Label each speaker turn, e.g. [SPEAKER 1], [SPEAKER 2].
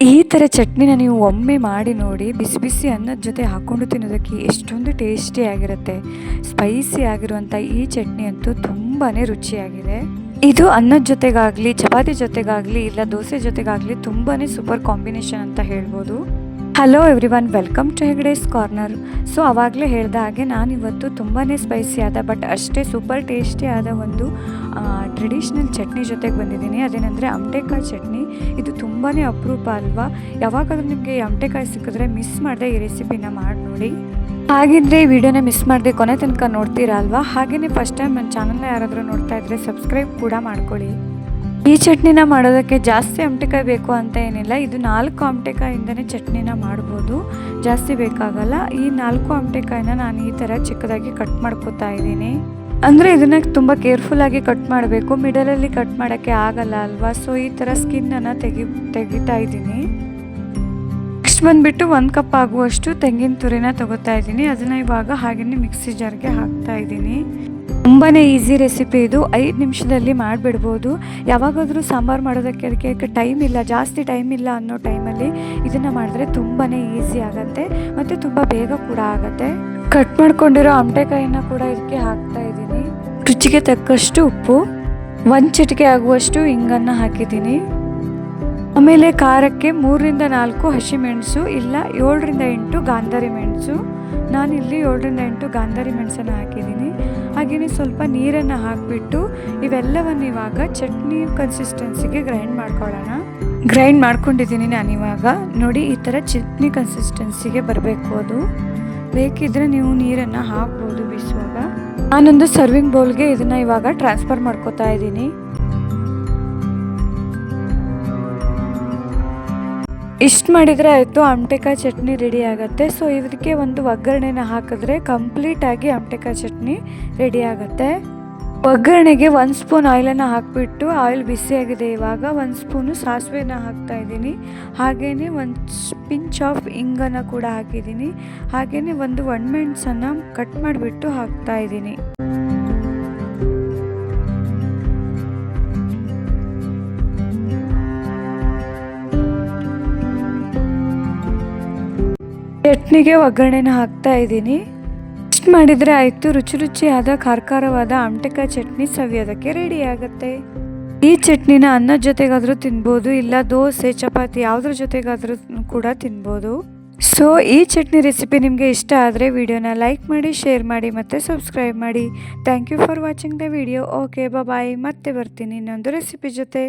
[SPEAKER 1] ಈ ಥರ ಚಟ್ನಿನ ನೀವು ಒಮ್ಮೆ ಮಾಡಿ ನೋಡಿ ಬಿಸಿ ಬಿಸಿ ಅನ್ನದ ಜೊತೆ ಹಾಕ್ಕೊಂಡು ತಿನ್ನೋದಕ್ಕೆ ಎಷ್ಟೊಂದು ಟೇಸ್ಟಿಯಾಗಿರುತ್ತೆ ಸ್ಪೈಸಿ ಆಗಿರುವಂಥ ಈ ಚಟ್ನಿ ಅಂತೂ ತುಂಬಾ ರುಚಿಯಾಗಿದೆ. ಇದು ಅನ್ನದ ಜೊತೆಗಾಗಲಿ, ಚಪಾತಿ ಜೊತೆಗಾಗಲಿ, ಇಲ್ಲ ದೋಸೆ ಜೊತೆಗಾಗಲಿ ತುಂಬಾ ಸೂಪರ್ ಕಾಂಬಿನೇಷನ್ ಅಂತ ಹೇಳ್ಬೋದು. Hello everyone welcome to Hegde's corner so ಆವಾಗಲೇ ಹೇಳಿದ ಹಾಗೆ ನಾನಿವತ್ತು ತುಂಬಾ ಸ್ಪೈಸಿ ಆದ ಬಟ್ ಅಷ್ಟೇ ಸೂಪರ್ ಟೇಸ್ಟಿ ಆದ ಒಂದು ಟ್ರೆಡಿಷ್ನಲ್ ಚಟ್ನಿ ಜೊತೆಗೆ ಬಂದಿದ್ದೀನಿ. ಅದೇನೆಂದರೆ ಅಮಟೆಕಾಯಿ ಚಟ್ನಿ. ಇದು ತುಂಬಾ ಅಪರೂಪ ಅಲ್ವಾ? ಯಾವಾಗಾದ್ರೂ ನಿಮಗೆ ಅಮಟೆಕಾಯಿ ಸಿಕ್ಕಿದ್ರೆ ಮಿಸ್ ಮಾಡದೆ ಈ ರೆಸಿಪಿನ ಮಾಡಿ ನೋಡಿ. ಹಾಗಿದ್ರೆ ಈ ವಿಡಿಯೋನ ಮಿಸ್ ಮಾಡದೆ ಕೊನೆ ತನಕ ನೋಡ್ತೀರಾ ಅಲ್ವಾ? ಹಾಗೆಯೇ ಫಸ್ಟ್ ಟೈಮ್ ನನ್ನ ಚಾನಲ್ನ ಯಾರಾದರೂ ನೋಡ್ತಾ ಇದ್ದರೆ ಸಬ್ಸ್ಕ್ರೈಬ್ ಕೂಡ ಮಾಡ್ಕೊಳ್ಳಿ. ಈ ಚಟ್ನಿನ ಮಾಡೋದಕ್ಕೆ ಜಾಸ್ತಿ ಅಮಟೆಕಾಯಿ ಬೇಕು ಅಂತ ಏನಿಲ್ಲ. ಇದು ನಾಲ್ಕು ಅಮಟೆಕಾಯಿಂದನೇ ಚಟ್ನಿನ ಮಾಡ್ಬೋದು. ಜಾಸ್ತಿ ಬೇಕಾಗಲ್ಲ. ಈ ನಾಲ್ಕು ಅಮಟೆಕಾಯಿನ ನಾನು ಈ ಥರ ಚಿಕ್ಕದಾಗಿ ಕಟ್ ಮಾಡ್ಕೋತಾ ಇದ್ದೀನಿ. ಅಂದರೆ ಇದನ್ನು ತುಂಬ ಕೇರ್ಫುಲ್ಲಾಗಿ ಕಟ್ ಮಾಡಬೇಕು. ಮಿಡಲಲ್ಲಿ ಕಟ್ ಮಾಡೋಕ್ಕೆ ಆಗಲ್ಲ ಅಲ್ವಾ? ಸೊ ಈ ಥರ ಸ್ಕಿನ್ನನ್ನು ತೆಗಿ, ತೆಗಿತಾ ಇದ್ದೀನಿ. ನೆಕ್ಸ್ಟ್ ಬಂದುಬಿಟ್ಟು ಒಂದು ಕಪ್ ಆಗುವಷ್ಟು ತೆಂಗಿನ ತುರಿನ ತಗೋತಾ ಇದ್ದೀನಿ. ಅದನ್ನು ಇವಾಗ ಹಾಗೆಯೇ ಮಿಕ್ಸಿ ಜಾರ್ಗೆ ಹಾಕ್ತಾ ಇದ್ದೀನಿ. ತುಂಬಾ ಈಸಿ ರೆಸಿಪಿ ಇದು. ಐದು ನಿಮಿಷದಲ್ಲಿ ಮಾಡಿಬಿಡ್ಬೋದು. ಯಾವಾಗಾದರೂ ಸಾಂಬಾರು ಮಾಡೋದಕ್ಕೆ ಅದಕ್ಕೆ ಟೈಮ್ ಇಲ್ಲ, ಜಾಸ್ತಿ ಟೈಮ್ ಇಲ್ಲ ಅನ್ನೋ ಟೈಮಲ್ಲಿ ಇದನ್ನು ಮಾಡಿದ್ರೆ ತುಂಬಾ ಈಸಿ ಆಗುತ್ತೆ ಮತ್ತು ತುಂಬ ಬೇಗ ಕೂಡ ಆಗುತ್ತೆ. ಕಟ್ ಮಾಡ್ಕೊಂಡಿರೋ ಅಂಟೆಕಾಯಿನ ಕೂಡ ಇದಕ್ಕೆ ಹಾಕ್ತಾ ಇದ್ದೀನಿ. ರುಚಿಗೆ ತಕ್ಕಷ್ಟು ಉಪ್ಪು, ಒಂದು ಚಿಟಿಕೆ ಆಗುವಷ್ಟು ಹಿಂಗನ್ನು ಹಾಕಿದ್ದೀನಿ. ಆಮೇಲೆ ಖಾರಕ್ಕೆ ಮೂರರಿಂದ ನಾಲ್ಕು ಹಸಿಮೆಣಸು, ಇಲ್ಲ ಏಳರಿಂದ ಎಂಟು ಗಾಂಧಾರಿ ಮೆಣಸು. ನಾನಿಲ್ಲಿ ಏಳರಿಂದ ಎಂಟು ಗಾಂಧಾರಿ ಮೆಣಸನ್ನು ಹಾಕಿದ್ದೀನಿ. ಹಾಗೆಯೇ ಸ್ವಲ್ಪ ನೀರನ್ನು ಹಾಕಿಬಿಟ್ಟು ಇವೆಲ್ಲವನ್ನು ಇವಾಗ ಚಟ್ನಿ ಕನ್ಸಿಸ್ಟೆನ್ಸಿಗೆ ಗ್ರೈಂಡ್ ಮಾಡ್ಕೊಳ್ಳೋಣ. ಗ್ರೈಂಡ್ ಮಾಡ್ಕೊಂಡಿದ್ದೀನಿ ಇವಾಗ. ನೋಡಿ, ಈ ಥರ ಚಟ್ನಿ ಕನ್ಸಿಸ್ಟೆನ್ಸಿಗೆ ಬರಬೇಕು ಅದು. ಬೇಕಿದ್ರೆ ನೀವು ನೀರನ್ನು ಹಾಕ್ಬೋದು ಬಿಸುವಾಗ. ನಾನೊಂದು ಸರ್ವಿಂಗ್ ಬೌಲ್ಗೆ ಇದನ್ನು ಇವಾಗ ಟ್ರಾನ್ಸ್ಫರ್ ಮಾಡ್ಕೋತಾ ಇದ್ದೀನಿ. ಇಷ್ಟು ಮಾಡಿದರೆ ಆಯಿತು ಅಮಟೆಕಾಯಿ ಚಟ್ನಿ ರೆಡಿ ಆಗುತ್ತೆ. ಸೊ ಇದಕ್ಕೆ ಒಂದು ಒಗ್ಗರಣೆನ ಹಾಕಿದ್ರೆ ಕಂಪ್ಲೀಟಾಗಿ ಅಮಟೆಕಾಯಿ ಚಟ್ನಿ ರೆಡಿ ಆಗುತ್ತೆ. ಒಗ್ಗರಣೆಗೆ ಒಂದು ಸ್ಪೂನ್ ಆಯಿಲನ್ನು ಹಾಕಿಬಿಟ್ಟು ಆಯಿಲ್ ಬಿಸಿಯಾಗಿದೆ ಇವಾಗ ಒಂದು ಸ್ಪೂನು ಸಾಸಿವೆನ ಹಾಕ್ತಾ ಇದ್ದೀನಿ. ಹಾಗೆಯೇ ಒಂದು ಪಿಂಚ್ ಆಫ್ ಇಂಗನ್ನು ಕೂಡ ಹಾಕಿದ್ದೀನಿ. ಹಾಗೆಯೇ ಒಂದು ಒಣಮೆಣಸನ್ನು ಕಟ್ ಮಾಡಿಬಿಟ್ಟು ಹಾಕ್ತಾ ಇದ್ದೀನಿ. ಚಟ್ನಿಗೆ ಒಗ್ಗರಣೆನ ಹಾಕ್ತಾ ಇದ್ದೀನಿ. ಇಷ್ಟು ಮಾಡಿದರೆ ಆಯಿತು. ರುಚಿ ರುಚಿಯಾದ ಖಾರವಾದ ಅಮಟೆಕಾಯಿ ಚಟ್ನಿ ಸವಿಯೋದಕ್ಕೆ ರೆಡಿ ಆಗುತ್ತೆ. ಈ ಚಟ್ನಿನ ಅನ್ನದ ಜೊತೆಗಾದರೂ ತಿನ್ಬೋದು, ಇಲ್ಲ ದೋಸೆ, ಚಪಾತಿ ಯಾವುದ್ರ ಜೊತೆಗಾದರೂ ಕೂಡ ತಿನ್ಬೋದು. ಸೊ ಈ ಚಟ್ನಿ ರೆಸಿಪಿ ನಿಮಗೆ ಇಷ್ಟ ಆದರೆ ವಿಡಿಯೋನ ಲೈಕ್ ಮಾಡಿ ಶೇರ್ ಮಾಡಿ ಮತ್ತು ಸಬ್ಸ್ಕ್ರೈಬ್ ಮಾಡಿ. Thank you for watching the video okay bye ಮತ್ತೆ ಬರ್ತೀನಿ ಇನ್ನೊಂದು ರೆಸಿಪಿ ಜೊತೆ.